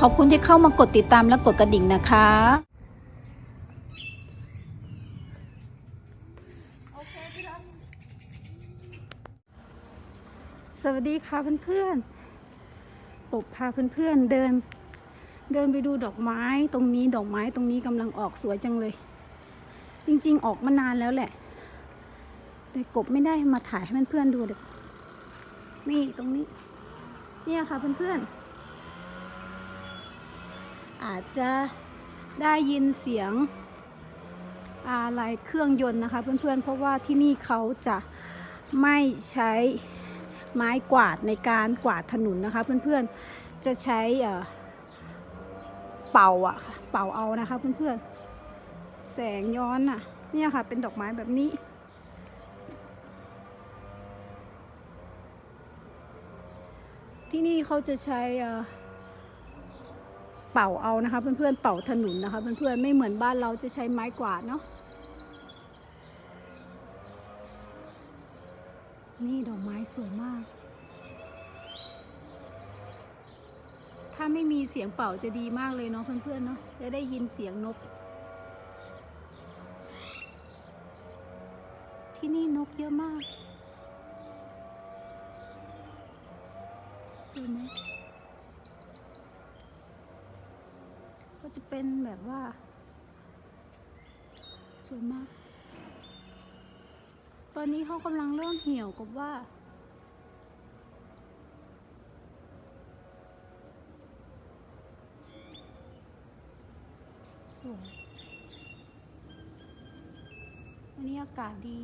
ขอบคุณที่เข้ามากดติดตามและกดกระดิ่งนะคะสวัสดีค่ะเพื่อนๆปบพาเพื่อนๆเดิน เดินไปดูดอกไม้ตรงนี้ดอกไม้ตรงนี้กำลังออกสวยจังเลย จริงๆออกมานานแล้วแหละ แต่กบไม่ได้มาถ่ายให้เพื่อนๆดูเด็กนี่ตรงนี้ เนี่ยค่ะเพื่อนๆ อาจจะได้ยินเสียงอะไรเครื่องยนต์นะคะ เพื่อนๆ เพราะว่าที่นี่เขาจะไม่ใช้ไม้กวาดในการกวาดถนนนะคะ เพื่อนๆ จะใช้เอ่อเป่าอะคะเป่าเอานะคะ เพื่อนๆ แสงย้อนอะเนี่ยค่ะเป็นดอกไม้แบบนี้ที่นี่เขาจะใช้ เป่าเอานะคะ เพื่อนๆเป่าถนนนะคะ เพื่อนๆไม่เหมือนบ้านเราจะใช้ไม้กวาดเนาะนี่ดอกไม้สวยมาก ถ้าไม่มีเสียงเป่าจะดีมากเลยเนาะเพื่อนๆเนาะจะได้ยินเสียงนก ที่นี่นกเยอะมากสวยไหมก็จะ เป็นแบบว่าสวยมาก ตอนนี้เขากำลังเริ่มเหี่ยวกับว่า สวย วันนี้อากาศดี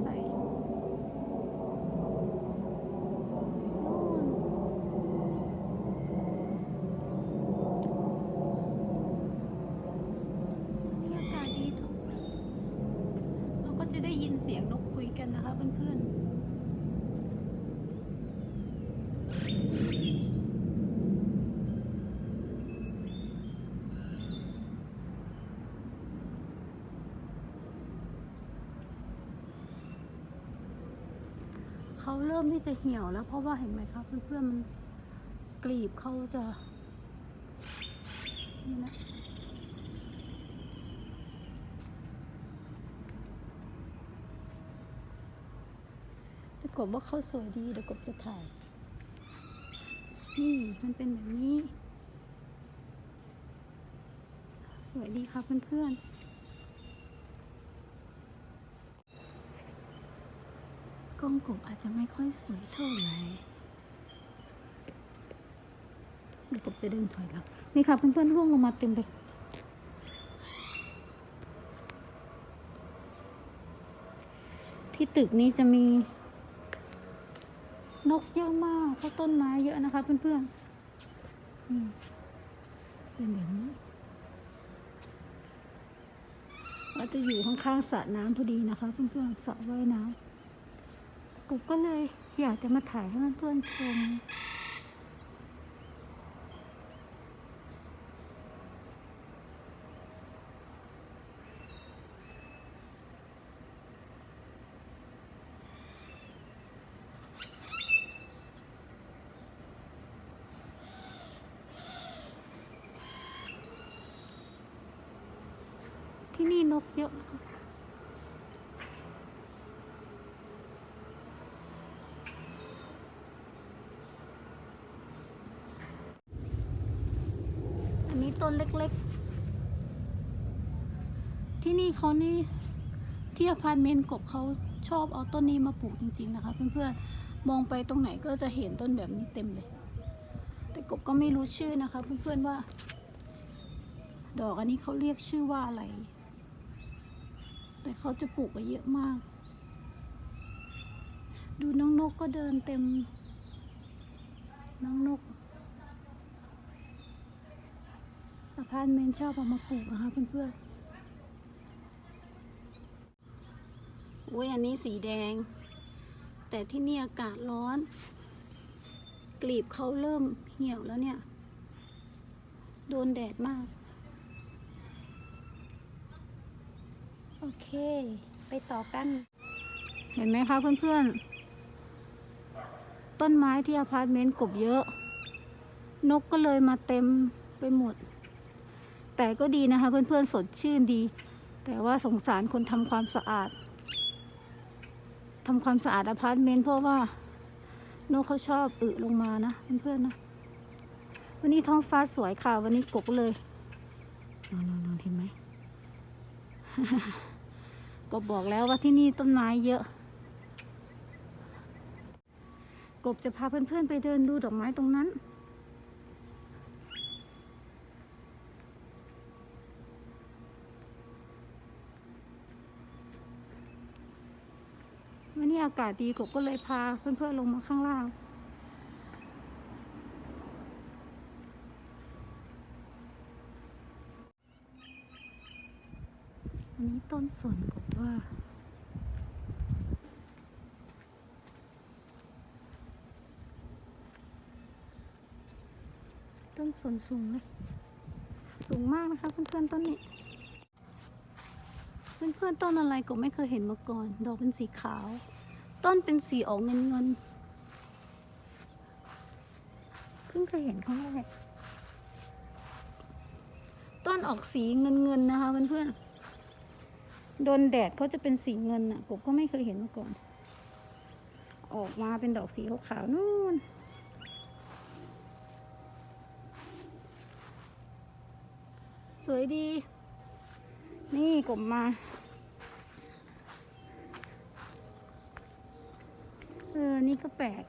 ใสเราก็จะได้ยินเสียงนกคุยกันนะคะเพื่อนๆ เขาเริ่มที่จะเหี่ยวแล้วเพราะว่าเห็นไหมครับเพื่อนๆมันกลีบเขาจะนี่นะแต่กบว่าเขาสวยดีเดี๋ยวกบจะถ่าย นี่มันเป็นแบบนี้ สวยดีค่ะเพื่อนๆ กล้องกบอาจจะไม่ค่อยสวยเท่าไหร่เดี๋ยวกบจะเดินถอยหลังนี่ค่ะเพื่อนๆร่วงลงมาเต็มเลยที่ตึกนี้จะมี นกเยอะมากเพราะต้นไม้เยอะนะคะเพื่อนๆเป็นแบบนี้เราจะอยู่ข้างๆสระน้ำพอดีนะคะเพื่อนๆสระว่ายน้ำ กบก็เลยอยากจะมาถ่ายให้เพื่อนๆชมที่นี่นกเยอะนะคะอันนี้ ต้นเล็กๆ ที่นี่เขานี่ที่อพาร์ตเมนต์กบเขาชอบเอาต้นนี้มาปลูกจริง ๆ นะคะ เพื่อนๆมองไปตรงไหนก็จะเห็นต้นแบบนี้เต็มเลย แต่กบก็ไม่รู้ชื่อนะคะ เพื่อนๆว่า ดอกอันนี้เขาเรียกชื่อว่าอะไร แต่เขาจะปลูกไว้เยอะมาก ดูน้องนกก็เดินเต็ม น้องนกอ พาร์ตเมนต์ชอบเอามาปลูกนะคะเพื่อนๆอุ้ยอันนี้สีแดง แต่ที่นี่อากาศร้อน กลีบเขาเริ่มเหี่ยวแล้วเนี่ย โดนแดดมาก โอเค ไปต่อกัน เห็นไหมคะเพื่อนๆต้นไม้ที่อพาร์ตเมนต์กบเยอะ นกก็เลยมาเต็มไปหมด แต่ก็ดีนะคะ เพื่อนๆสดชื่นดี แต่ว่าสงสารคนทำความสะอาดทำความสะอาดอพาร์ตเมนต์เพราะว่านกเขาชอบอึลงมานะเพื่อนๆนะ วันนี้ท้องฟ้าสวยค่ะ วันนี้กบก็เลยนอนนอนเห็นไหมก็บอกแล้วว่าที่นี่ต้นไม้เยอะ กบจะพาเพื่อนๆไปเดินดูดอกไม้ตรงนั้น นี้อากาศดีกบก็เลยพาเพื่อนๆลงมาข้างล่าง อันนี้ต้นสนกบว่าต้นสนสูงเลย สูงมากนะคะเพื่อนๆต้นนี้ เพื่อนๆต้นอะไรก็ไม่เคยเห็นมาก่อน ดอกเป็นสีขาว ต้นเป็นสีออกเงินเงินเพิ่งเคยเห็นครั้งแรกต้นออกสีเงินเงินนะคะเพื่อนๆโดนแดดเขาจะเป็นสีเงินอะกบก็ไม่เคยเห็นมาก่อน ออกมาเป็นดอกสีขาวๆนู่นสวยดี นี่กบมา ออ นี่ก็แปลก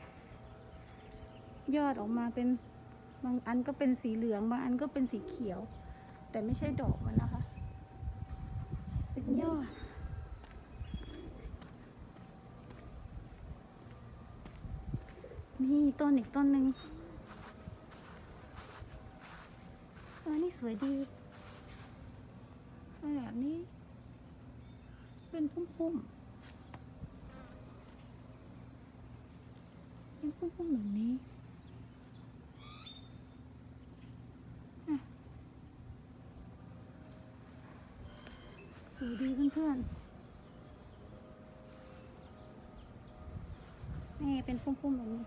ยอดออกมาเป็นบางอันก็เป็นสีเหลือง บางอันก็เป็นสีเขียว แต่ไม่ใช่ดอกมันนะคะ เป็นยอด นี่ต้นอีกต้นหนึ่งเออนี่สวยดีแบบนี้ เป็นพุ่มๆ เป็นพุ่มๆแบบนี้อะสวยดีเพื่อน นี่เป็นพุ่มๆแบบนี้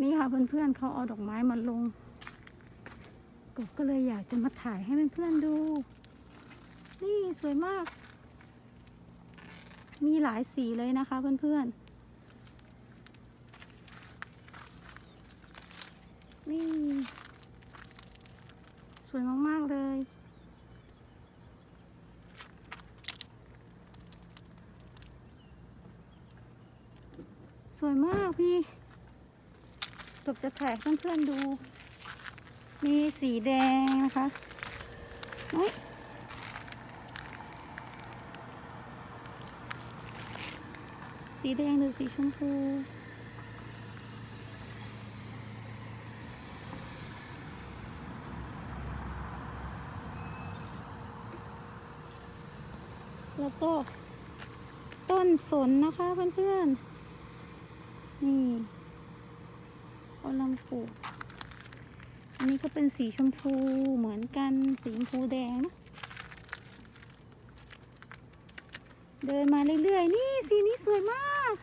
นี่ค่ะเพื่อนๆเขาเอาดอกไม้มาลงกบก็เลยอยากจะมาถ่ายให้เพื่อนๆดู นี่สวยมาก มีหลายสีเลยนะคะเพื่อนๆ นี่ สวยมาก ๆ เลย สวยมากพี่กบจะถ่ายเพื่อนๆดู มีสีแดงนะคะสีแดงหรือสีชมพู ก็ ต้นสนนะคะเพื่อนๆ นี่กำลังปลูกอันนี้ก็เป็นสีชมพูเหมือนกันสีชมพูแดงนะ เดินมาเรื่อยๆ นี่สีนี้สวยมาก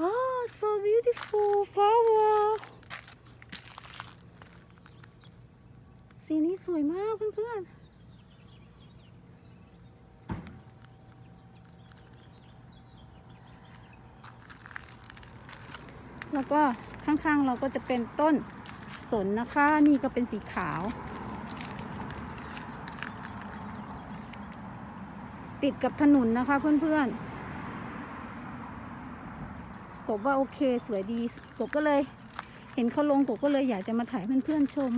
อ๋อ so beautiful flower สีนี้สวยมากเพื่อนๆ แล้วก็ข้างๆเราก็จะเป็นต้นสนนะคะ นี่ก็เป็นสีขาว ติดกับถนนนะคะเพื่อนๆกบว่าโอเคสวยดีกบก็เลย เห็นเขาลงกบก็เลยอยากจะมาถ่ายเพื่อนๆชม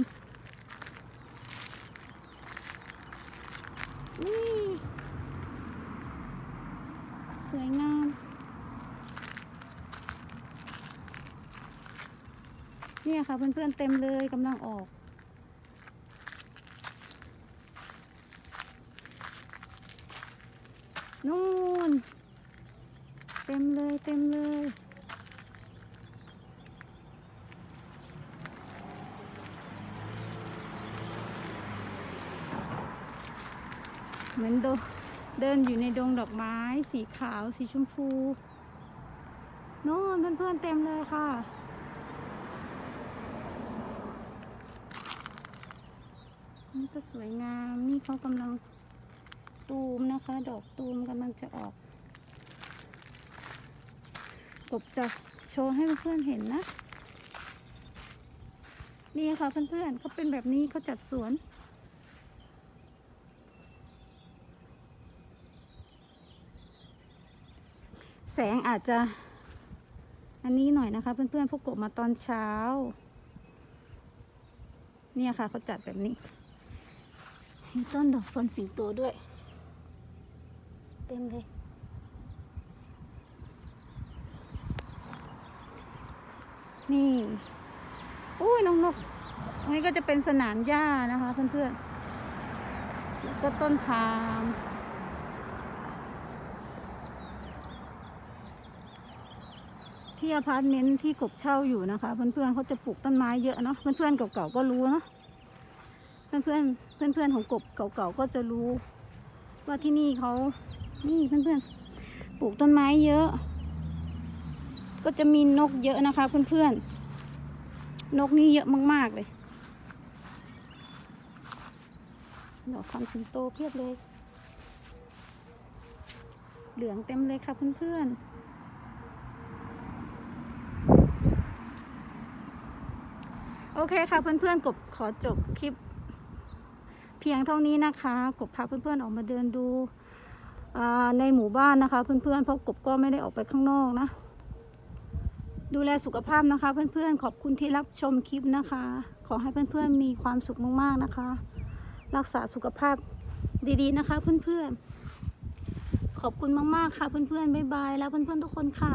นี่สวยงาม เนี่ยค่ะเพื่อนๆเต็มเลยกำลังออก นู่น เต็มเลยเต็มเลยเหมือนโดเดินอยู่ในดงดอกไม้ สีขาวสีชมพูนู่นเพื่อนๆเต็มเลยค่ะ ก็สวยงาม นี่เขากำลังตูมนะคะ ดอกตูมกำลังจะออกกบจะโชว์ให้เพื่อนๆเห็นนะ นี่ค่ะเพื่อนๆเขาเป็นแบบนี้เขาจัดสวนแสงอาจจะ อันนี้หน่อยนะคะ เพื่อนๆพวกกบมาตอนเช้า เนี่ยค่ะเขาจัดแบบนี้ มีต้นดอกฟอนสิงโตด้วย เต็มเลยนี่อุ้ยน้องนกตรงนี้ก็จะเป็นสนามหญ้านะคะเพื่อนๆแล้วก็ต้นพามที่อพาร์ตเมนต์ที่กบเช่าอยู่นะคะ เพื่อนๆเขาจะปลูกต้นไม้เยอะเนาะเพื่อนๆเก่าๆก็รู้เนาะเพื่อนๆ เพื่อนๆของกบเก่าๆก็จะรู้ ว่าที่นี่เขานี่เพื่อนๆ ปลูกต้นไม้เยอะ ก็จะมีนกเยอะนะคะเพื่อนๆ นกนี่เยอะมากๆเลยดอกคำสิงโตเพียบเลย เหลืองเต็มเลยค่ะเพื่อนๆโอเคค่ะเพื่อนๆกบขอจบคลิป เพียงเท่านี้นะคะ กบพาเพื่อนๆออกมาเดินดูในหมู่บ้านนะคะ เพื่อนๆเพราะกบก็ไม่ได้ออกไปข้างนอกนะ ดูแลสุขภาพนะคะ เพื่อนๆ ขอบคุณที่รับชมคลิปนะคะ ขอให้เพื่อนๆมีความสุขมากๆนะคะ รักษาสุขภาพดีๆนะคะ เพื่อนๆขอบคุณมากๆค่ะ เพื่อนๆบ๊ายบายแล้วเพื่อนๆทุกคนค่ะ